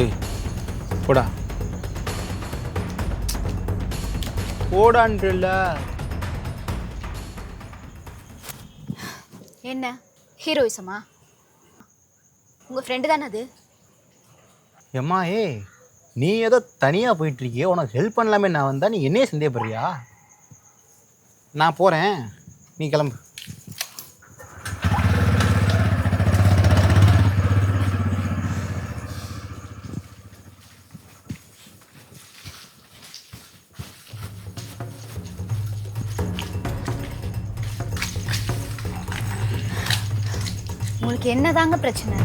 ஏய் போடா. போடான்றல. என்ன? ஹீரோயிசமா உங்கள் ஃப்ரெண்டு தானே அது? எம்மா ஏய் நீ ஏதோ தனியாக போயிட்டுருக்கியே உனக்கு ஹெல்ப் பண்ணலாமே நான் வந்தா நீ என்னையே சந்தேகப்படுறியா? நான் போகிறேன் நீ கிளம்பு. உங்களுக்கு என்னதாங்க பிரச்சனை?